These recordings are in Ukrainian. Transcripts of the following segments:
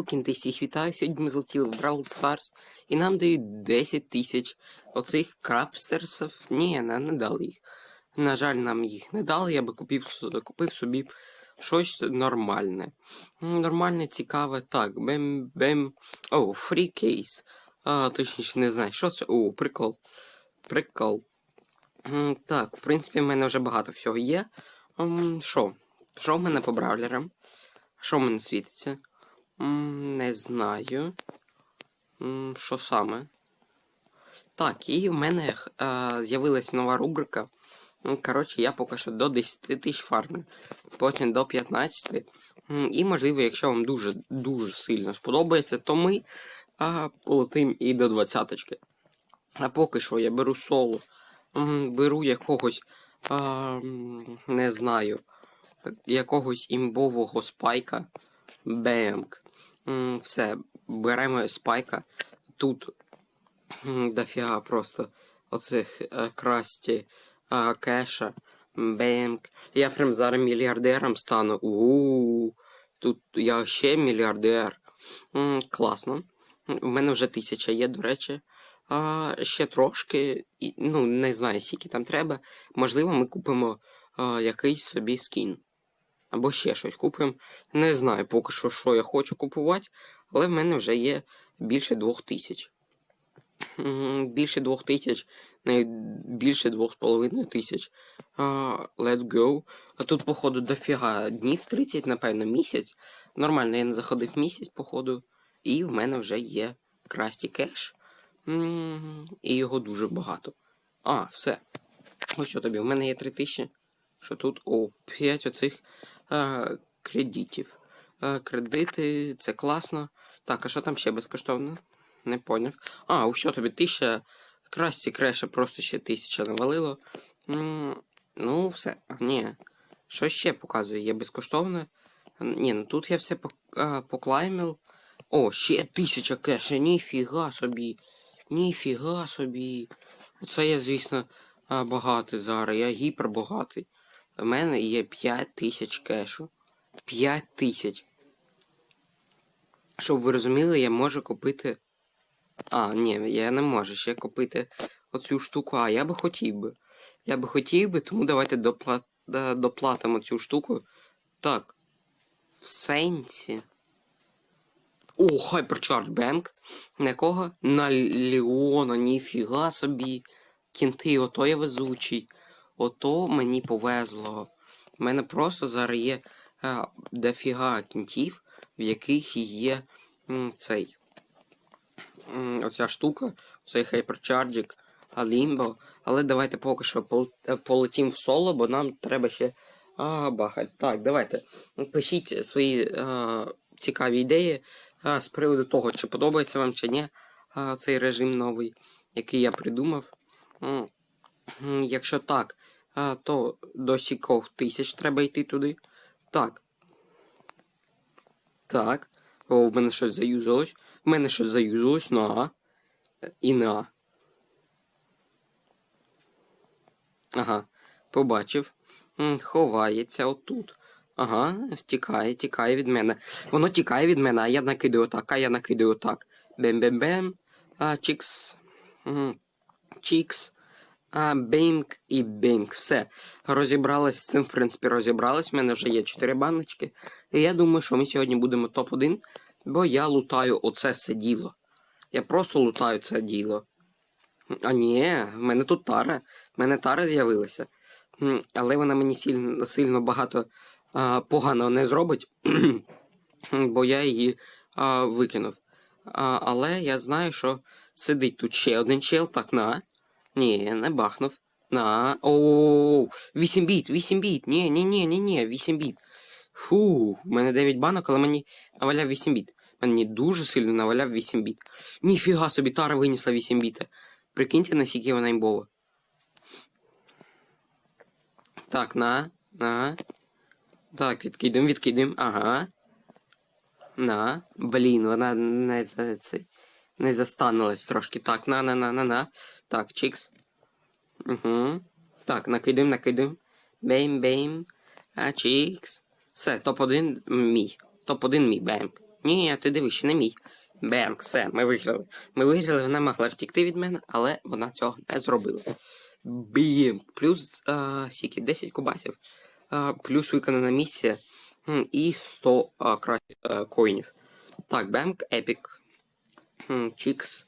Кінти всіх вітаю, сьогодні ми злетіли в Бравл Старс і нам дають 10 тисяч оцих крапстерсів. Ні, нам не дали їх. На жаль, нам їх не дали, я би купив, купив собі щось нормальне. Нормальне, цікаве. Так, бем бем. О, фрі кейс. А, точніше не знаю, що це. О, прикол. Прикол. Так, в принципі, в мене вже багато всього є. Що? Що в мене по бравлерам? Що в мене світиться? Не знаю. Що саме? Так, і в мене е, з'явилась нова рубрика. Коротше, я поки що до 10 тисяч фармлю, потім до 15. І, можливо, якщо вам дуже дуже сильно сподобається, то ми а, полетим і до 20. А поки що я беру соло. Беру якогось, а, не знаю, якогось імбового спайка. Бемк. Все, беремо спайка. Тут дофіга просто оцих е, красті е, кеша. Бемк. Я прям зараз мільярдером стану. у Тут я ще мільярдер. Класно. У мене вже тисяча є, до речі. А, ще трошки, ну, не знаю, скільки там треба. Можливо, ми купимо а, якийсь собі скін. Або ще щось купимо. Не знаю поки що, що я хочу купувати, але в мене вже є більше двох тисяч. Більше двох тисяч, навіть більше двох з половиною тисяч. А, let's go. А тут, походу, дофіга днів 30, напевно, місяць. Нормально, я не заходив місяць, походу. І в мене вже є красті кеш. І його дуже багато. А, все. Ось що тобі. В мене є 3000. Що тут? О, 5 оцих е, кредитів. Е, кредити, це класно. Так, а що там ще безкоштовно? Не поняв. А, ось що тобі 1000. Красті креша просто ще 1000 навалило. Ну, все. Ні. Що ще показує? Є безкоштовне. Ні, ну тут я все е, поклаймив. О, ще 1000 кеша, ніфіга собі. Ніфіга собі. Оце я, звісно, багатий зараз. Я гіпербагатий. У мене є 5 тисяч кешу. 5 тисяч. Щоб ви розуміли, я можу купити. А, ні, я не можу ще купити оцю штуку. А я би хотів би. Я би хотів би, тому давайте допла... доплатимо цю штуку. Так. В сенсі. О, Hypercharge Bank. На якого? На Леона, ніфіга собі. Кінти, ото я везучий. Ото мені повезло. У мене просто зараз є е, дофіга кінтів, в яких є м, цей. м, оця штука, цей Hypercharging, Limbo. Але давайте поки що е, полетім в соло, бо нам треба ще а, бахать. Так, давайте. Пишіть свої е, цікаві ідеї а, з приводу того, чи подобається вам чи ні а, цей режим новий, який я придумав. Якщо так, а, то до сікох тисяч треба йти туди. Так. Так. О, в мене щось заюзалось. В мене щось заюзалось на А. І на А. Ага, побачив. Ховається отут. Ага, втікає, тікає від мене. Воно тікає від мене, а я накидаю так, а я накидаю так. Бем-бем-бем. А, чікс. Чікс. А, бінг і бінг. Все. Розібрались з цим, в принципі, розібрались. У мене вже є 4 баночки. І я думаю, що ми сьогодні будемо топ-1, бо я лутаю оце все діло. Я просто лутаю це діло. А ні, в мене тут тара. В мене тара з'явилася. Але вона мені сильно, сильно багато а, поганого не зробить, бо я її а, викинув. А, але я знаю, що сидить тут ще один чел, так на. Ні, не бахнув. На. Оу, 8 біт, 8 біт. Ні, ні, ні, ні, ні, 8 біт. Фу, в мене 9 банок, але мені наваляв 8 біт. Мені дуже сильно наваляв 8 біт. Ніфіга собі, Тара винесла 8 біта. Прикиньте, наскільки вона імбова. Так, на, на. Так, відкидем, відкидем. Ага. На. Блін, вона не це. Не застанулась трошки. Так, на, на, на, на, на. Так, чікс. Угу. Так, накидем, накидем. Бейм, бейм. А, чікс. Все, топ-1 мій. Топ-1 мій, бейм. Ні, ти дивись, не мій. Бем, все, ми виграли. Ми виграли, вона могла втікти від мене, але вона цього не зробила. Бім. Плюс а, сіки 10 кубасів. А, плюс виконана місія. І 100 а, кра... а, коїнів. Так, Бемк, Епік. Чікс.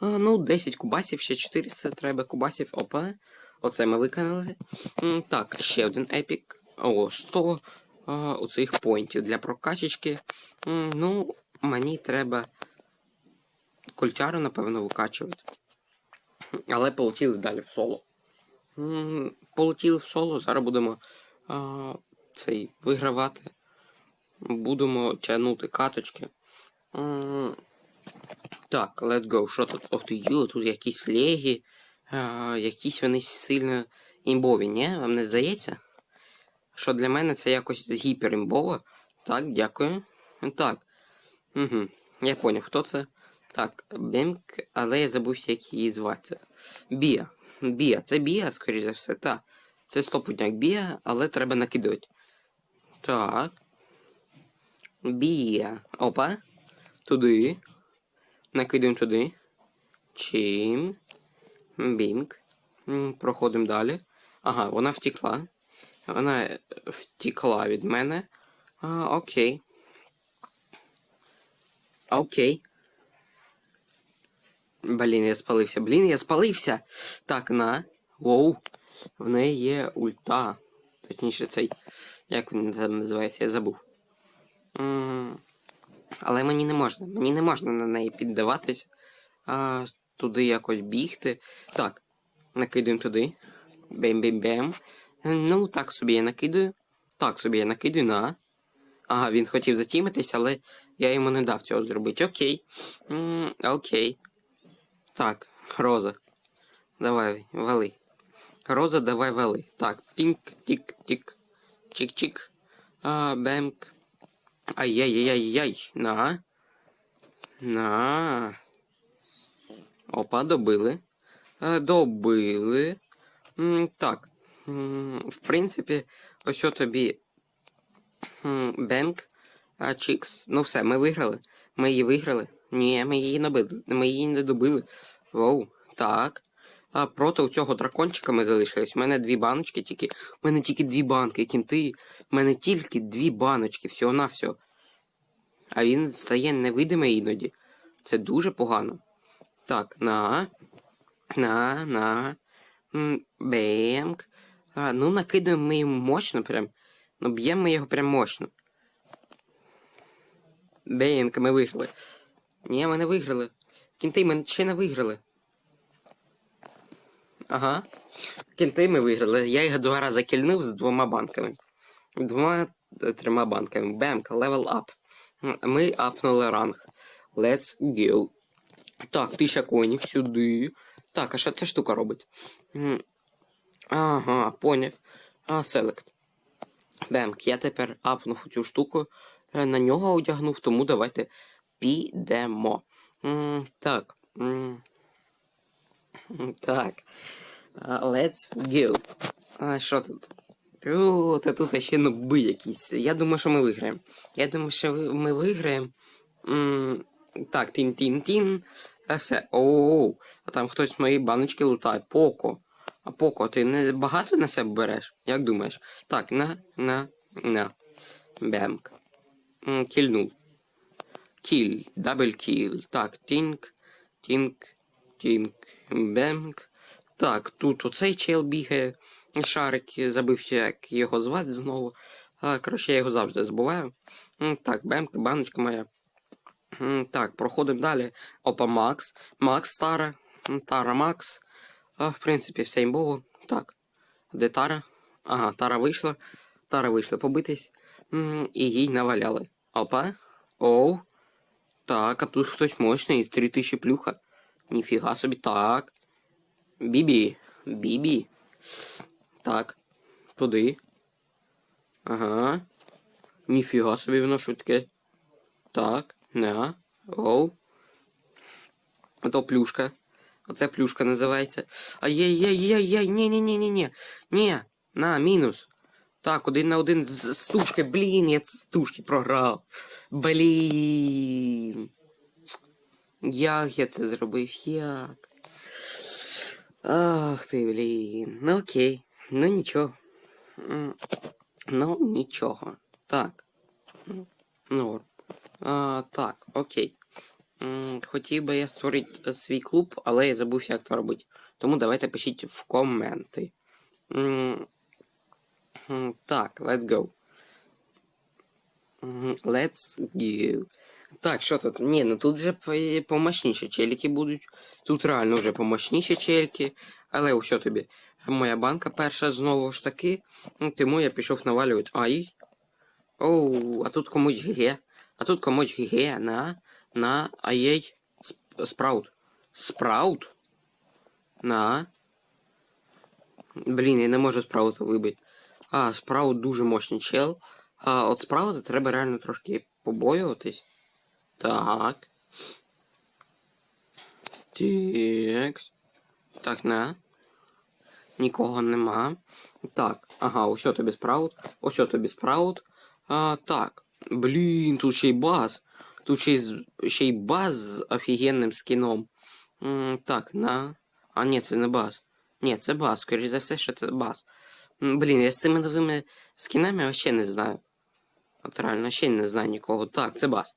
Ну, 10 кубасів, ще 400 треба кубасів. Опа. Оце ми виконали. Так, ще один епік. О, 100 а, оцих поінтів для прокачечки. Ну, мені треба культяру, напевно, викачувати. Але полетіли далі в соло. Полетіли в соло, зараз будемо цей вигравати. Будемо тягнути каточки. Так, let's go. Що тут? Ох ти ю, тут якісь легі. А, якісь вони сильно імбові, ні? Вам не здається? Що для мене це якось гіперімбово. Так, дякую. Так. Угу. Я поняв, хто це. Так, Бемк, але я забувся, як її звати. Біа. Біа. Це Біа, скоріш за все, так. Це стопутняк Біа, але треба накидувати. Так. Біа. Опа. Туди. Накидаємо туди. Чим. Бінк. Проходимо далі. Ага, вона втекла. Вона е, втекла від мене. А, окей. Окей. Блін, я спалився. Блін, я спалився. Так, на. Воу. В неї є ульта. Точніше, цей. Як він там називається, я забув. Але мені не можна. Мені не можна на неї піддаватись. А, туди якось бігти. Так. Накидуємо туди. Бем-бем-бем. Ну, так собі я накидаю. Так собі я накидаю на. Ага, він хотів затімитись, але я йому не дав цього зробити. Окей. м окей. Так, Роза. Давай, вали. Роза, давай вали. Так, тінк, тік, тік. Чик-чик. А, бемк. Ай-яй-яй-яй-яй. На. На. Опа, добили. Е, добили. Так. В принципі, ось тобі Бенк Чікс. Ну все, ми виграли. Ми її виграли. Ні, ми її не били. Ми її не добили. Воу, так. А проти цього дракончика ми залишились. У мене дві баночки тільки. У мене тільки дві банки, кінти. У мене тільки дві баночки, всього на всього. А він стає невидимий іноді. Це дуже погано. Так, на. На, на. Бемк. А, ну накидаємо ми йому мощно прям. Ну б'ємо ми його прям мощно. Бемк, ми виграли. Ні, ми не виграли. Кінти, ми ще не виграли. Ага. Кінти ми виграли. Я їх два рази кільнув з двома банками. Двома е, трьома банками. Бемк, level up. Ми апнули ранг. Let's go. Так, тисяча конів сюди. Так, а що ця штука робить? Ага, поняв. А, селект. Бемк, я тепер апнув цю штуку, е, на нього одягнув, тому давайте підемо. Так. Так. Let's go. А, що тут? О, та тут ще нуби якісь. Я думаю, що ми виграємо. Я думаю, що ми виграємо. М, Так, тін-тін-тін. А все. Оу. А там хтось мої баночки лутає. Поко. А Поко, ти не багато на себе береш? Як думаєш? Так, на, на, на. Бемк. Кільнув. Кіль. Дабл кіл. Так, тінк, тінк, тінк, бемк. Так, тут оцей чел бігає. Шарик забився, як його звати знову. А, коротше, я його завжди забуваю. Так, бемк, баночка моя. Так, проходимо далі. Опа, Макс. Макс Тара. Тара Макс. А, в принципі, все імбово. Так. Де Тара? Ага, Тара вийшла. Тара вийшла побитись. І їй наваляли. Опа. Оу. Так, а тут хтось мощний, 3000 плюха. Ніфіга собі, так. Бібі. Бібі. Так. Туди. Ага. Ніфіга собі воно швидке. Так. Не. Оу. Ото плюшка. Оце плюшка називається. Ай-яй-яй-яй-яй, ні-ні-ні-ні-ні. Ні. На, мінус. Так, один на один з стужки. Блін, я з стужки програв. Блін. Як я це зробив? Як? Ах ти, блін. Ну окей. Ну нічого. Ну, нічого. Так. Норм. А, так, окей. Хотів би я створити е, свій клуб, але я забувся, як це робити. Тому давайте пишіть в коменти. Так, let's go. Let's go. Так, що тут? Ні, ну тут вже помощніші челіки будуть. Тут реально вже помощніші челіки. Але ось тобі. Моя банка перша знову ж таки. Ну, Тому я пішов навалювати. Ай. Оу, а тут комусь ГГ. А тут комусь ГГ на. На. Ай-яй. Спраут. Спраут? На. Блін, я не можу спраута вибити. А, спраут дуже мощний чел. А от спраута треба реально трошки побоюватись. Так. Текс. Так, на. Нікого нема. Так, ага, ось тобі спраут. Ось тобі спраут. А, так. Блін, тут ще й баз. Тут ще й, ще й баз з офігенним скіном. М, так, на. А, ні, це не баз. Ні, це баз, скоріш за все, що це баз. Блін, я з цими новими скінами вообще не знаю. От реально, ще не знаю нікого. Так, це бас.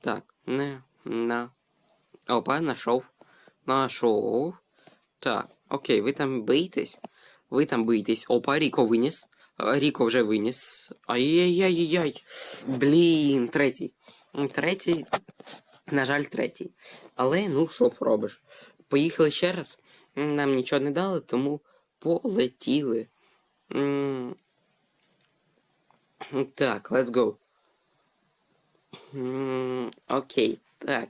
Так, не на. Опа, нашов. Нашов. Так, окей, ви там бийтесь. Ви там бийтесь. Опа, Ріко виніс. Ріко вже виніс. Ай-яй-яй-яй. Блін, третій. Третій. На жаль, третій. Але ну що пробиш? Поїхали ще раз. Нам нічого не дали, тому полетіли. Так, let's go. Окей, так.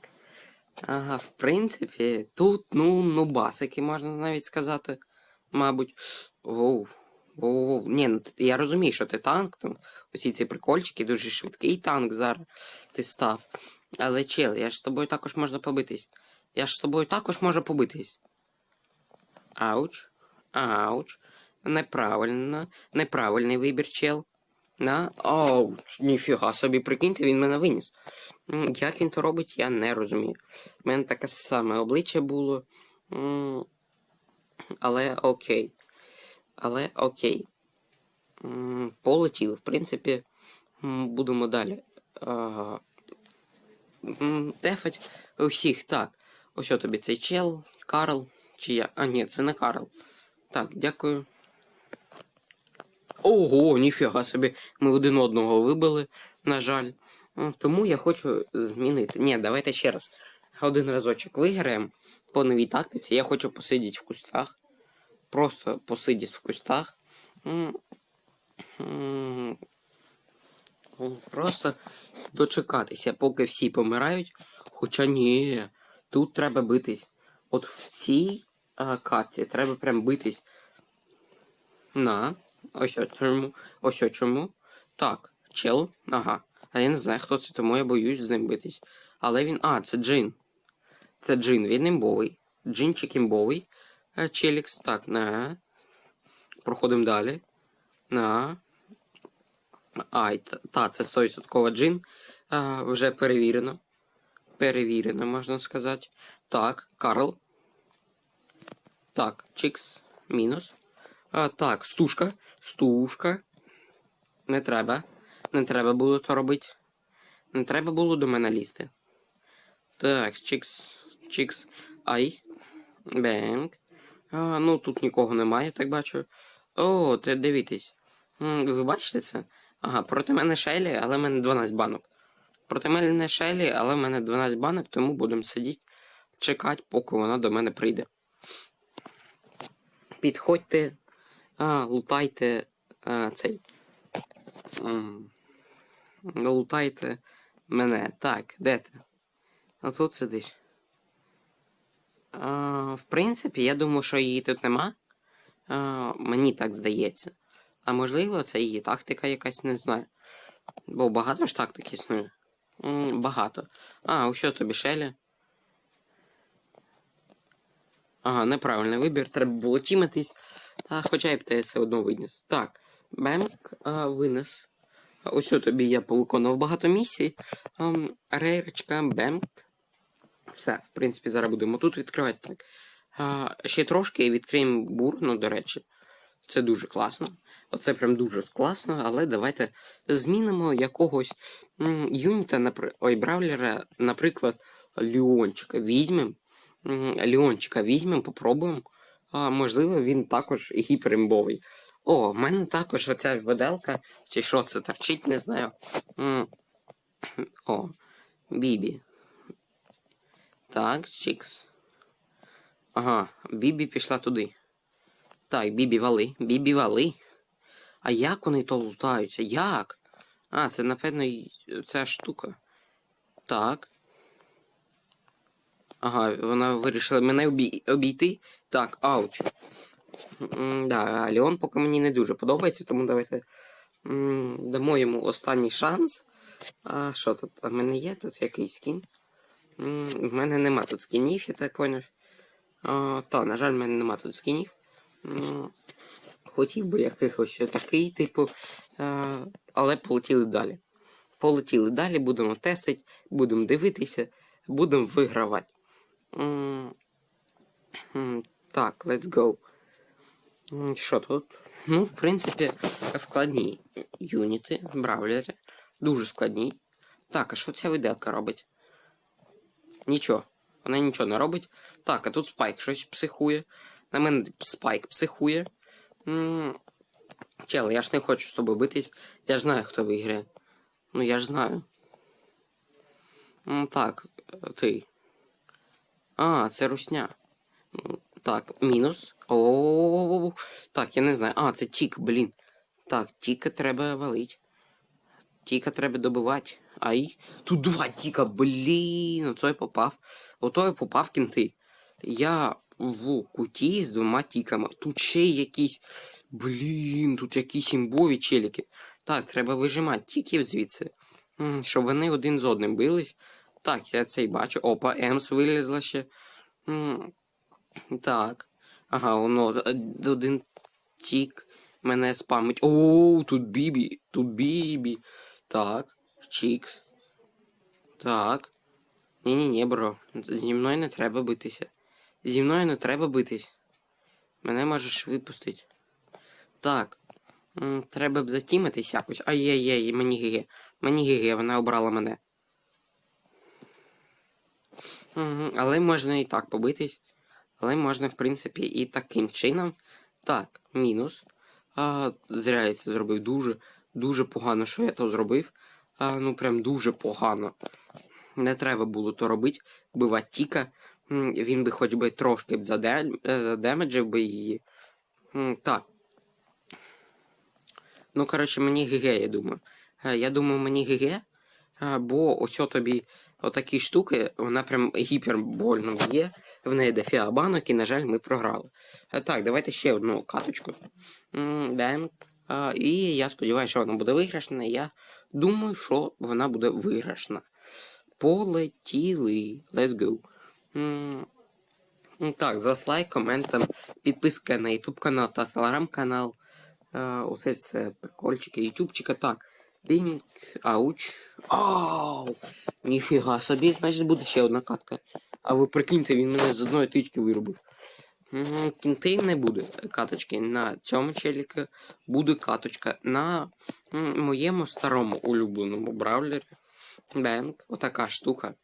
Ага, в принципі, тут, ну, ну, басики, можна навіть сказати. Мабуть. Воу, воу. Ні, ну я розумію, що ти танк, там, усі ці прикольчики, дуже швидкий танк зараз ти став. Але чел, я ж з тобою також можна побитись. Я ж з тобою також можу побитись. Ауч. Ауч. Неправильно. Неправильний вибір, чел. На. Оу, ніфіга собі, прикиньте, він мене виніс. Як він то робить, я не розумію. У мене таке саме обличчя було. Але окей. Але окей. Полетіли. В принципі, будемо далі. Дефать усіх. Так. Ось тобі цей чел, Карл. Чи я. А, ні, це не Карл. Так, дякую. Ого, ніфіга собі. Ми один одного вибили, на жаль. Тому я хочу змінити. Ні, давайте ще раз. Один разочок виграємо по новій тактиці. Я хочу посидіти в кустах. Просто посидіти в кустах. Просто дочекатися, поки всі помирають. Хоча ні, тут треба битись. От в цій а, катці треба прям битись. На. Ось о чому. Ось о чому. Так, чел. Ага. А я не знаю, хто це, тому я боюсь з ним битись. Але він. А, це Джин. Це Джин, він імбовий. Джинчик імбовий. Е, Челікс. Так, на. Проходимо далі. На. Ай, та, та це 100% джин. А, вже перевірено. Перевірено, можна сказати. Так, Карл. Так, Чікс. Мінус. А, так, стужка. Стужка. Не треба. Не треба було то робити. Не треба було до мене лізти. Так, чікс. Чікс. Ай. Бенк. А, ну тут нікого немає, так бачу. О, ти дивіться. Ви бачите це? Ага, проти мене Шелі, але в мене 12 банок. Проти мене не Шелі, але в мене 12 банок, тому будемо сидіти, чекати, поки вона до мене прийде. Підходьте, а, лутайте а, цей. М. Лутайте мене. Так, де ти? А тут сидиш. А, в принципі, я думаю, що її тут нема. А, мені так здається. А можливо, це її тактика якась, не знаю. Бо багато ж тактик існує. Багато. А, ось що тобі Шелі. Ага, неправильний вибір, треба було тімитись. А, хоча б те все одно виніс. Так, Бемк а, винес. Ось тобі я повиконував багато місій. Ам, Рейрочка, Бемк. Все, в принципі, зараз будемо тут відкривати так. А, ще трошки і відкриємо бурну, до речі. Це дуже класно. Оце прям дуже класно, але давайте змінимо якогось юніта, напри... ой, бравлера, наприклад, Ліончика візьмемо. Ліончика візьмемо, попробуємо. А, можливо, він також гіперімбовий. О, в мене також оця виделка, чи що це торчить, не знаю. О, Бібі. Так, чікс. Ага, Бібі пішла туди. Так, Бібі вали, Бібі вали. А як вони то лутаються? Як? А, це, напевно, ця штука. Так. Ага, вона вирішила мене обій... обійти. Так, ауч. М, Да, Леон поки мені не дуже подобається, тому давайте м, дамо йому останній шанс. А що тут? А в мене є тут якийсь скін? В мене нема тут скінів, я так поняв. Та, на жаль, в мене нема тут скінів. Хотів би якихось такий, типу. А, але полетіли далі. Полетіли далі, будемо тестити, будемо дивитися, будемо вигравати. Так, let's go. Що тут? Ну, в принципі, складні юніти, бравлери. Дуже складні. Так, а що ця виделка робить? Нічого. Вона нічого не робить. Так, а тут спайк щось психує. На мене спайк психує. Чел, я ж не хочу з тобою битись. Я ж знаю, хто виграє. Ну я ж знаю. Так, ти. А, це русня. Так, мінус. О, так, я не знаю. А, це тік, блін. Так, тіка треба валить. Тіка треба добивати. Ай. Тут два тіка, блін. Ото я попав. Ото я попав кінти. Я в куті з двома тіками. Тут ще якісь. Блін, тут якісь імбові челіки. Так, треба вижимати тіків звідси. Щоб вони один з одним бились. Так, я цей бачу. Опа, Емс вилізла ще. Так. Ага, воно е, один тік мене спамить. Оу, тут бібі, тут бібі. Так, чікс. Так. Ні-ні-ні, бро. Зі мною не треба битися. Зі мною не треба битись. Мене можеш випустити. Так. Треба б затімитись якось. Ай-яй-яй, мені ГГ. Мені ГГ, вона обрала мене. Мгм, Але можна і так побитись. Але можна, в принципі, і таким чином. Так, мінус. А, зря я це зробив дуже, дуже погано, що я то зробив. А, ну прям дуже погано. Не треба було то робити. Бива Тіка. Він би хоч би трошки б е, задемеджив би її. Так. Ну, коротше, мені ГГ, я думаю. Е, Я думаю, мені ГГ, е, бо ось тобі отакі штуки, вона прям гіпербольно б'є. В неї дофіга банок, і, на жаль, ми програли. Е, Так, давайте ще одну каточку. Е, І я сподіваюся, що вона буде виграшна. Я думаю, що вона буде виграшна. Полетіли. Let's go. Так, за лайк, підписка на YouTube канал та телеграм-канал. Е, Усе це прикольчики, ютубчика. Так. Бінг, ауч. Ау! Ніфіга собі, значить буде ще одна катка. А ви прикиньте, він мене з одної тички виробив. Кінти не буде каточки на цьому челіку. Буде каточка на моєму старому улюбленому бравлері. Бенк, отака штука.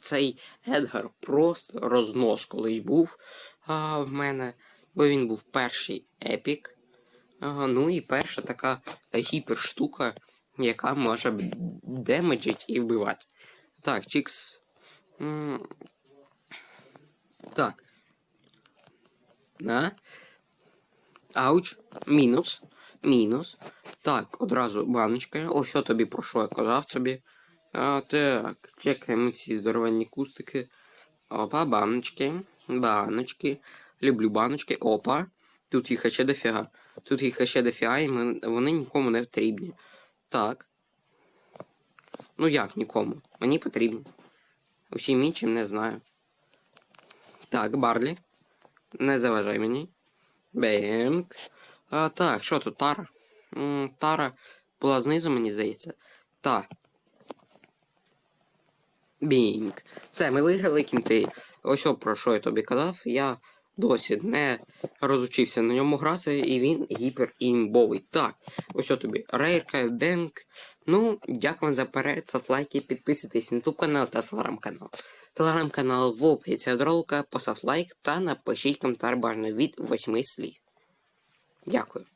Цей Едгар просто рознос колись був а, в мене, бо він був перший епік. Ага, ну і перша така гіперштука, яка може демеджить і вбивати. Так, Чікс. Так. На. Ауч. Мінус. Мінус. Так, одразу баночка. Ось що тобі про що я казав тобі. А, так, чекаємо ці здоровенні кустики. Опа, баночки. Баночки. Люблю баночки. Опа. Тут їх ще дофіга. Тут їх ще дофіга, і ми, вони нікому не потрібні. Так. Ну як нікому? Мені потрібні. Усім іншим не знаю. Так, Барлі. Не заважай мені. Бенк. А, так, що тут Тара? М, Тара була знизу, мені здається. Та. Бінг. Все, ми виграли кінти. Ось про що я тобі казав. Я досі не розучився на ньому грати, і він гіперімбовий. Так, ось о тобі. Рейрка, Денк. Ну, дякую вам за перегляд, ставте лайки, підписуйтесь на YouTube канал та телеграм-канал. Телеграм-канал в описі ролика, постав лайк та напишіть коментар бажано від восьми слів. Дякую.